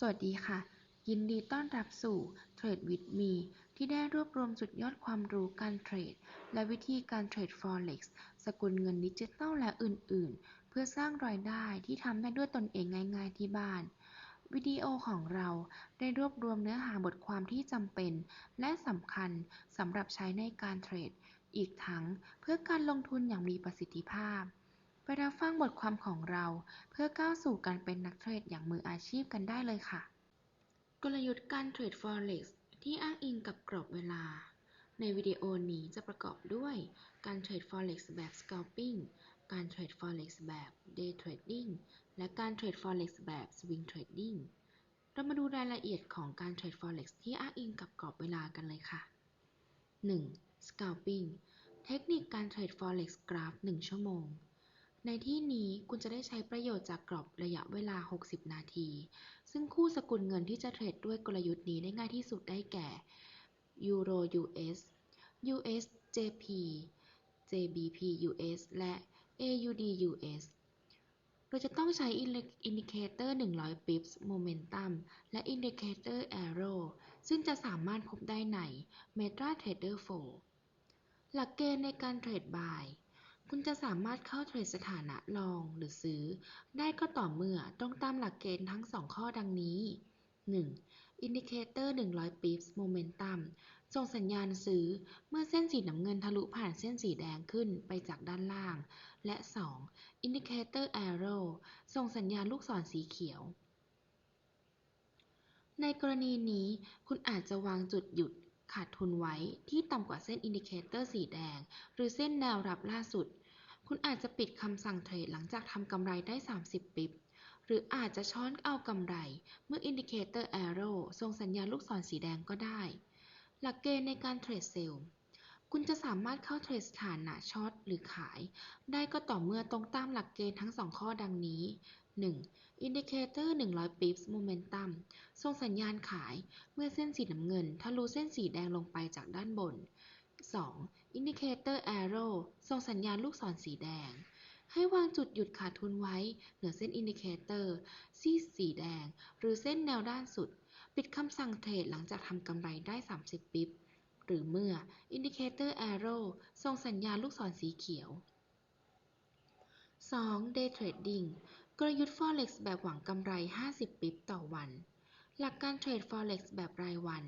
สวัสดีค่ะ ยินดีต้อนรับสู่ Trade with Me ที่ได้รวบรวมสุดยอดความรู้การเทรด และวิธีการเทรด Forex สกุลเงินดิจิทัลและอื่น ๆ เพื่อสร้างรายได้ที่ทำได้ด้วยตนเองง่าย ๆ ที่บ้าน วิดีโอของเราได้รวบรวมเนื้อหาบทความที่จำเป็น และสำคัญสำหรับใช้ในการเทรด อีกทั้งเพื่อการลงทุนอย่างมีประสิทธิภาพ ไปรับฟังบทความของเราเพื่อก้าวสู่การเป็นนักเทรดอย่างมืออาชีพกันได้เลยค่ะ กลยุทธ์การเทรด Forex ที่อ้างอิงกับกรอบเวลา ในวิดีโอนี้จะประกอบด้วยการเทรด Forex แบบ Scalping การเทรด Forex แบบ Day Trading และการเทรด Forex แบบ Swing Trading เรามาดูรายละเอียดของการเทรด Forex ที่อ้างอิงกับกรอบเวลากันเลยค่ะ 1. Scalping เทคนิคการเทรด Forex กราฟ 1 ชั่วโมง ในที่นี้คุณจะได้ใช้ประโยชน์จากกรอบระยะเวลา 60 นาที ซึ่งคู่สกุลเงินที่จะเทรดด้วยกลยุทธ์นี้ได้ง่ายที่สุดได้แก่ Euro US US JP JBP US และ AUD US เราจะต้องใช้อินดิเคเตอร์ 100 pips Momentum และอินดิเคเตอร์ Arrow ซึ่งจะสามารถพบได้ใน MetaTrader 4 หลักเกณฑ์ในการเทรดบาย คุณจะสามารถเข้าเทรดสถานะลองหรือซื้อ ได้ก็ต่อเมื่อตรงตามหลักเกณฑ์ทั้ง 2 ข้อดังนี้ 1. อินดิเคเตอร์ 100 pips Momentum ส่งสัญญาณซื้อเมื่อเส้นสีน้ำเงินทะลุผ่านเส้นสีแดงขึ้นไปจากด้านล่าง และ 2. อินดิเคเตอร์ Arrow ส่งสัญญาณลูกศรสีเขียว ในกรณีนี้คุณอาจจะวางจุดหยุด ขาดทุนไว้ที่ต่ำกว่าเส้นอินดิเคเตอร์สีแดง หรือเส้นแนวรับล่าสุด คุณอาจจะปิดคำสั่งเทรดหลังจากทำกำไรได้ 30 ปิบหรืออาจจะช้อนเอากำไร เมื่ออินดิเคเตอร์ Arrow ส่งสัญญาณลูกศรสีแดงก็ได้ หลักเกณฑ์ในการเทรดเซลล์คุณจะสามารถเข้าเทรดสถานะช็อตหรือขาย ได้ก็ต่อเมื่อตรงตามหลักเกณฑ์ทั้ง2ข้อดังนี้ 1. อินดิเคเตอร์ 100 pips Momentum ส่งสัญญาณขายเมื่อเส้นสีน้ำเงินทะลุเส้นสีแดงลงไปจากด้านบน 2. อินดิเคเตอร์ Arrow ส่งสัญญาณลูกศรสีแดง ให้วางจุดหยุดขาดทุนไว้เหนือเส้นอินดิเคเตอร์สีสีแดง หรือเส้นแนวด้านสุด ปิดคำสั่งเทรดหลังจากทำกำไรได้ 30 ปิบหรือเมื่ออินดิเคเตอร์ Arrow ส่งสัญญาณลูกศรสีเขียว 2. Day Trading กลยุทธ์ Forex แบบหวังกำไร 50 ปิบต่อวัน หลักการเทรด Forex แบบรายวัน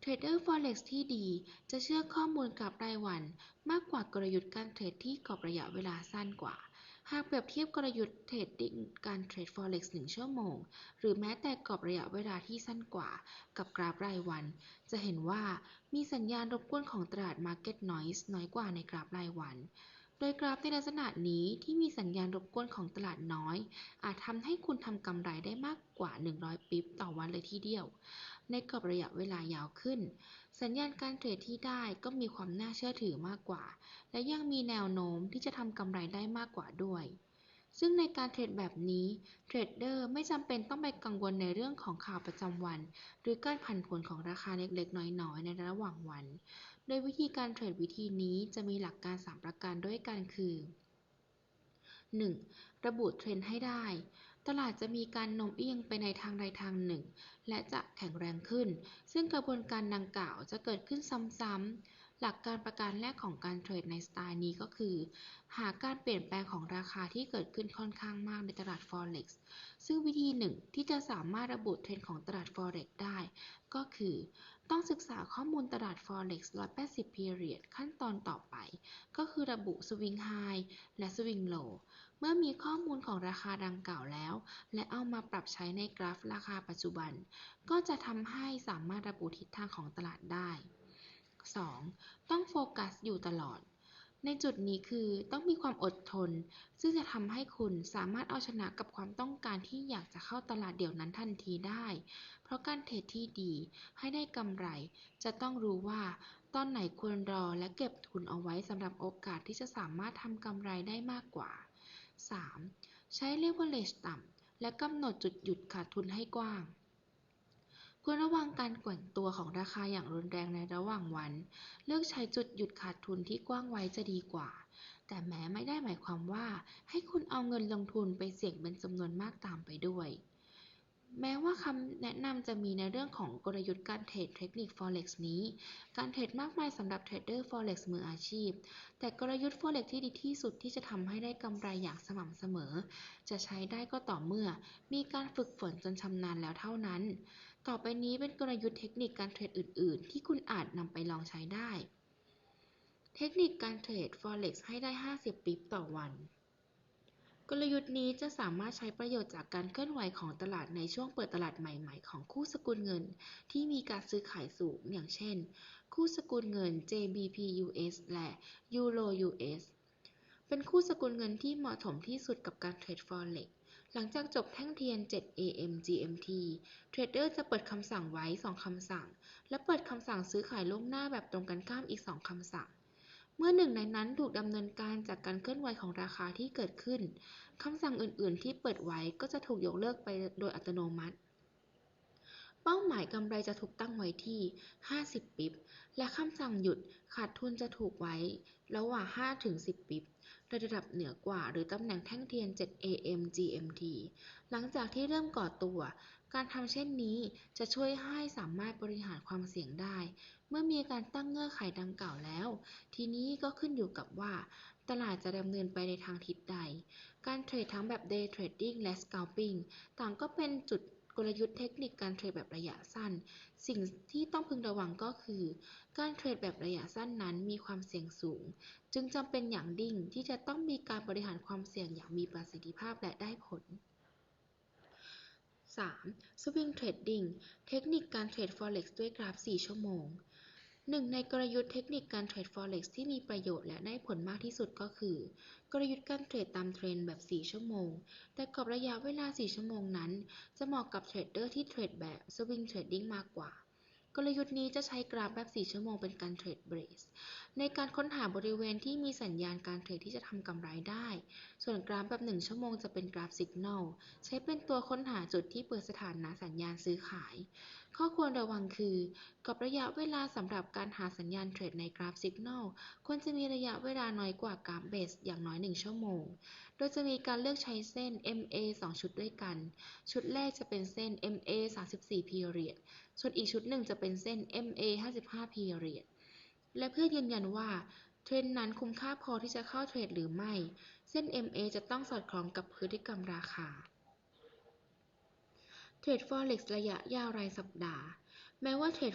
เทรดเดอร์ Forex ที่ดีจะเชื่อข้อมูลกราฟรายวัน มากกว่ากลยุทธ์การเทรดที่กรอบระยะเวลาสั้นกว่า หากเปรียบเทียบกลยุทธ์เทรดดิ้งการเทรด Forex 1 ชั่วโมง หรือแม้แต่กรอบระยะเวลาที่สั้นกว่า กับกราฟรายวัน จะเห็นว่ามีสัญญาณรบกวนของตลาด Market Noise น้อยกว่าในกราฟรายวัน โดยกราฟในลักษณะนี้ที่มีสัญญาณรบกวนของตลาดน้อย อาจทำให้คุณทำกำไรได้มากกว่า 100 ปิบต่อวันเลยทีเดียว ในกรอบระยะเวลายาวขึ้น สัญญาณการเทรดที่ได้ก็มีความน่าเชื่อถือมากกว่า และยังมีแนวโน้มที่จะทำกำไรได้มากกว่าด้วย ซึ่งในการเทรดแบบนี้ เทรดเดอร์ไม่จำเป็นต้องไปกังวลในเรื่องของข่าวประจำวัน หรือการผันผวนของราคาเล็กๆ น้อยๆ ในระหว่างวัน โดยวิธีการเทรดวิธีนี้จะมีหลักการ 3 ประการด้วยกันคือ 1. ระบุเทรนด์ให้ได้ ตลาดจะมีการโน้มเอียงไปในทางใดทางหนึ่ง และจะแข็งแรงขึ้น ซึ่งกระบวนการดังกล่าวจะเกิดขึ้นซ้ำๆ หลักการประการแรกของการเทรดในสไตล์นี้ก็คือ หาการเปลี่ยนแปลงของราคาที่เกิดขึ้นค่อนข้างมากในตลาด Forex ซึ่งวิธีหนึ่งที่จะสามารถระบุเทรนด์ของตลาด Forex ได้ ก็คือ ต้องศึกษาข้อมูลตลาด Forex 180 period ขั้นตอนต่อไป ก็คือระบุ Swing High และ Swing Low เมื่อมีข้อมูลของราคาดังกล่าวแล้ว และเอามาปรับใช้ในกราฟราคาปัจจุบัน ก็จะทำให้สามารถระบุทิศทางของตลาดได้ 2. ต้องโฟกัสอยู่ตลอด ในจุดนี้คือต้องมีความอดทน ซึ่งจะทำให้คุณสามารถเอาชนะกับความต้องการที่อยากจะเข้าตลาดเดี๋ยวนั้นทันทีได้ เพราะการเทรดที่ดีให้ได้กำไร จะต้องรู้ว่าตอนไหนควรรอและเก็บทุนเอาไว้สำหรับโอกาสที่จะสามารถทำกำไรได้มากกว่า 3. ใช้ leverage ต่ำและกำหนดจุดหยุดขาดทุนให้กว้าง ควรระวังการแกว่งตัวของราคาอย่างรุนแรงในระหว่างวัน เลือกใช้จุดหยุดขาดทุนที่กว้างไว้จะดีกว่า แต่แม้ไม่ได้หมายความว่า ให้คุณเอาเงินลงทุนไปเสี่ยงเป็นจำนวนมากตามไปด้วย แม้ว่าคำแนะนำจะมีในเรื่องของกลยุทธ์การเทรดเทคนิค Forex นี้ การเทรดมากมายสำหรับเทรดเดอร์ Forex มืออาชีพ แต่กลยุทธ์ Forex ที่ดีที่สุดที่จะทำให้ได้กำไรอย่างสม่ำเสมอ จะใช้ได้ก็ต่อเมื่อ มีการฝึกฝนจนชำนาญแล้วเท่านั้น ต่อไปนี้เป็นกลยุทธ์เทคนิคการเทรดอื่น ๆ ที่คุณอาจนำไปลองใช้ได้ เทคนิคการเทรด Forex ให้ได้ 50 ปิปต่อวัน กลยุทธ์นี้จะสามารถใช้ประโยชน์จากการเคลื่อนไหวของตลาดในช่วงเปิดตลาดใหม่ ๆ ของคู่สกุลเงิน ที่มีการซื้อขายสูง อย่างเช่น คู่สกุลเงิน JBP-US และ Euro-US เป็นคู่สกุลเงินที่เหมาะสมที่สุดกับการเทรด Forex หลังจากจบแท่งเทียน 7 AM GMT เทรดเดอร์จะเปิดคำสั่งไว้ 2 คำสั่ง และเปิดคำสั่งซื้อขายล่วงหน้าแบบตรงกันข้ามอีก 2 คำสั่ง เมื่อหนึ่งในนั้นถูกดำเนินการจากการเคลื่อนไหวของราคาที่เกิดขึ้น คำสั่งอื่นๆ ที่เปิดไว้ก็จะถูกยกเลิกไปโดยอัตโนมัติ เป้าหมายกำไรจะถูกตั้งไว้ที่ 50 ปิปและคำสั่งหยุดขาดทุนจะถูกไว้ระหว่าง 5-10 ปิ ระดับเหนือกว่าหรือตำแหน่งแท่งเทียน 7 AM GMT หลังจากที่เริ่มก่อตัว การทำเช่นนี้จะช่วยให้สามารถบริหารความเสี่ยงได้ เมื่อมีการตั้งเงื่อนไขดังกล่าวแล้ว ทีนี้ก็ขึ้นอยู่กับว่า ตลาดจะดำเนินไปในทางทิศใด การเทรดทั้งแบบ Day Trading และ Scalping ต่างก็เป็นจุด ลยุทธ์เทคนิคการเทรดแบบระยะสั้น สิ่งที่ต้องพึงระวังก็คือ การเทรดแบบระยะสั้นนั้นมีความเสี่ยงสูง จึงจำเป็นอย่างยิ่งที่จะต้องมีการบริหารความเสี่ยงอย่างมีประสิทธิภาพและได้ผล 3. Swing Trading เทคนิคการเทรด Forex ด้วยกราฟ 4 ชั่วโมง หนึ่งในกลยุทธ์เทคนิคการเทรด Forex ที่มีประโยชน์และได้ผลมากที่สุดก็คือ กลยุทธ์การเทรดตามเทรนแบบ 4 ชั่วโมง แต่กรอบระยะเวลา 4 ชั่วโมงนั้น จะเหมาะกับเทรดเดอร์ที่เทรดแบบ Swing Trading มากกว่า กลยุทธ์นี้จะใช้กราฟแบบ 4 ชั่วโมงเป็นการเทรดเบรสในการค้นหาบริเวณที่มีสัญญาณการเทรดที่จะทำกำไรได้ ส่วนกราฟแบบ 1 ชั่วโมงจะเป็นกราฟสัญญาณใช้เป็นตัวค้นหาจุดที่เปิดสถานะสัญญาณซื้อขาย ข้อควรระวังคือกรอบระยะเวลาสำหรับการหาสัญญาณเทรดในกราฟสัญญาณควรจะมีระยะเวลาน้อยกว่ากราฟเบสอย่างน้อย 1 ชั่วโมง โดยจะมีการเลือกใช้เส้น MA 2 ชุดด้วยกัน ชุดแรกจะเป็นเส้น MA 34 period ส่วนอีกชุดหนึ่งจะเป็นเส้น MA 55 period และเพื่อยืนยันว่าเทรนนั้นคุ้มค่าพอที่จะเข้าเทรดหรือไม่ เส้น MA จะต้องสอดคล้องกับพฤติกรรมราคา เทรด Forex ระยะยาวรายสัปดาห์ แม้ว่าเทรด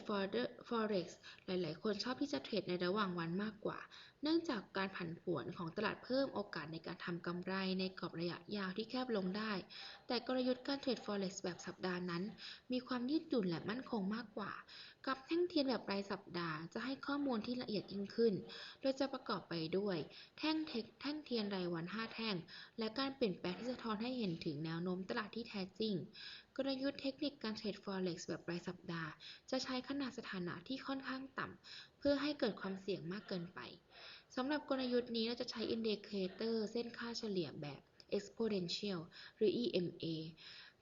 Forex หลาย ๆ คนชอบที่จะเทรดในระหว่างวันมากกว่า เนื่องจากการผันผวนของตลาดเพิ่มโอกาสในการทำกำไรในกรอบระยะยาวที่แคบลงได้ แต่กลยุทธ์การเทรด Forex แบบสัปดาห์นั้น มีความยืดหยุ่นและมั่นคงมากกว่า กับแท่งเทียนแบบรายสัปดาห์จะให้ข้อมูลที่ละเอียดยิ่งขึ้น โดยจะประกอบไปด้วย แท่งเทแท่งเทียนรายวัน 5 แท่ง และการเปลี่ยนแปลงที่สะท้อนให้เห็นถึงแนวโน้มตลาดที่แท้จริง กลยุทธ์เทคนิคการเทรด Forex แบบรายสัปดาห์ จะใช้ขนาดสถานะที่ค่อนข้างต่ำเพื่อให้เกิดความเสี่ยงมากเกินไป สำหรับกลยุทธ์นี้เราจะใช้อินดิเคเตอร์เส้นค่าเฉลี่ยแบบ exponential หรือ EMA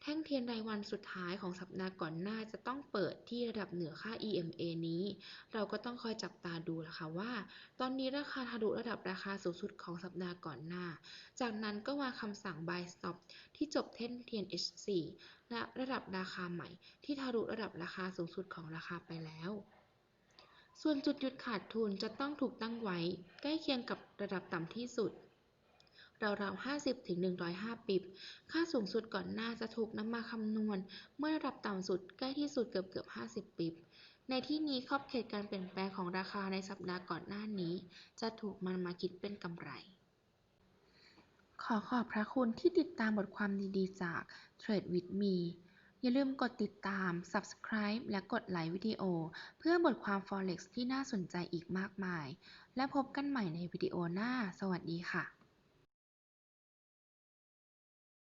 แท่งเทียนรายวันสุดท้ายของสัปดาห์ก่อนหน้าจะต้องเปิดที่ระดับเหนือค่า EMA นี้ เราก็ต้องคอยจับตาดูละค่ะว่า ตอนนี้ราคาทะลุระดับราคาสูงสุดของสัปดาห์ก่อนหน้า จากนั้นก็วางคำสั่ง buy stop ที่จบแท่งเทียน H4 และระดับราคาใหม่ที่ทะลุระดับราคาสูงสุดของราคาไปแล้ว ส่วนจุดหยุดขาดทุนจะต้องถูกตั้งไว้ ใกล้เคียงกับระดับต่ำที่สุดราวๆ50 ถึง 105 ปิบ ค่าสูงสุดก่อนหน้าจะถูกนำมาคำนวณ เมื่อระดับต่ำสุดใกล้ที่สุดเกือบเกือบ 50 ปิบ ในที่นี้ขอบเขตการเปลี่ยนแปลงของราคาในสัปดาห์ก่อนหน้านี้ จะถูกมันมาคิดเป็นกำไร ขอขอบพระคุณที่ติดตามบทความดีๆจาก Trade with Me อย่าลืมกดติดตาม Subscribe และกดไลค์วิดีโอ เพื่อบทความ Forex ที่น่าสนใจอีกมากมาย และพบกันใหม่ในวิดีโอหน้า สวัสดีค่ะ